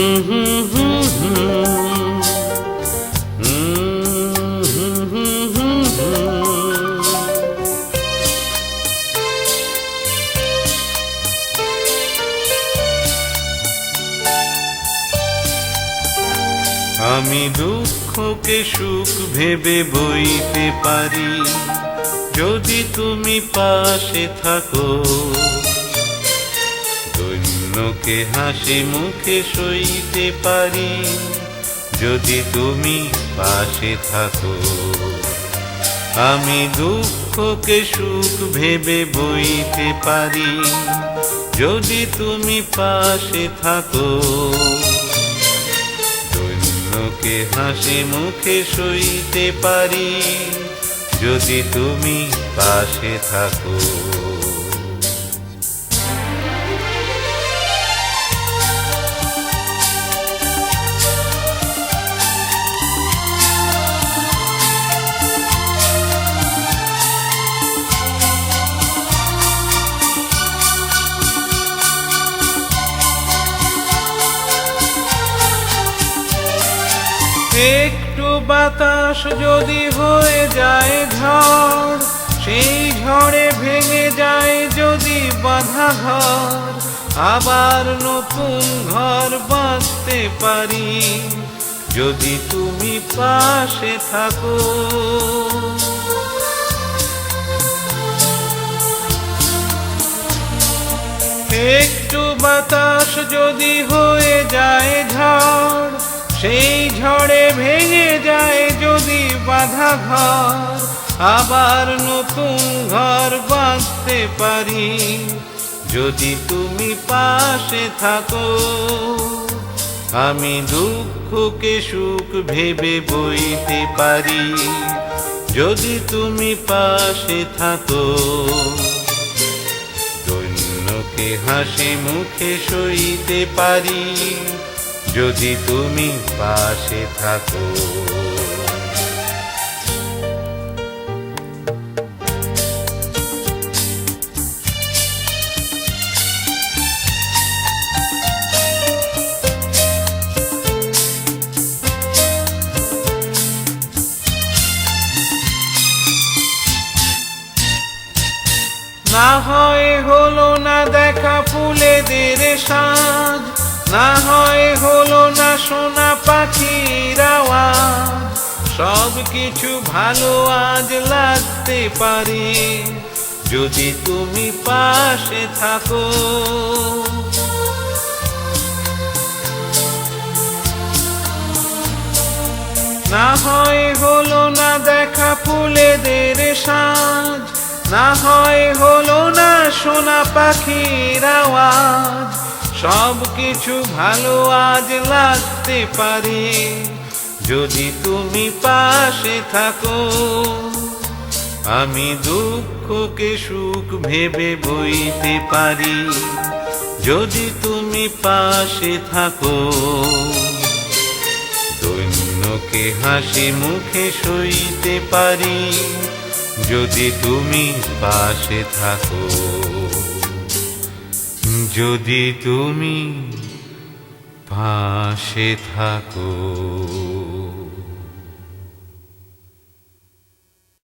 আমি দুঃখকে সুখ ভেবে বইতে পারি। যদি তুমি পাশে থাকো দৈন্যকে হাসি মুখে সইতে পারি। যদি তুমি পাশে থাকো, আমি দুঃখকে সুখ ভেবে বইতে পারি। যদি তুমি পাশে থাকো, দৈন্যকে হাসি মুখে সইতে পারি। যদি তুমি পাশে থাকো। একটু বাতাস যদি হয়ে যায় ঝড়, সেই ঝড়ে ভেঙে যায় যদি বাধা ঘর। আবার নতুন ঘর বাঁধতে পারি, যদি তুমি পাশে থাকো। একটু বাতাস যদি হয়ে যায় ঝড় সেই ঝড়ে ভেঙে যায় যদি বাধা ঘর, আবার নতুন ঘর বাঁধতে পারি। যদি তুমি পাশে থাকো, আমি দুঃখকে সুখ ভেবে বইতে পারি। যদি তুমি পাশে থাকো, দৈন্যকে হাসি মুখে সইতে পারি। যদি তুমি পাশে থাকো। না হয় হলো না দেখা ফুলেদের সাজ না হয় হলো না সোনা পাখির সব কিছু ভালো আজ লাগতে পারে। যদি তুমি পাশে থাকো। না হয় হলো না দেখা ফুলেদের সাজ, না হয় হলো না সোনা পাখির আওয়াজ সব কিছু ভালো আজ লাগতে পারে। যদি তুমি পাশে থাকো, আমি দুঃখকে সুখ ভেবে বইতে পারি। যদি তুমি পাশে থাকো, দৈন্যকে হাসি মুখে সইতে পারি। যদি তুমি পাশে থাকো। যদি তুমি পাশে থাকো।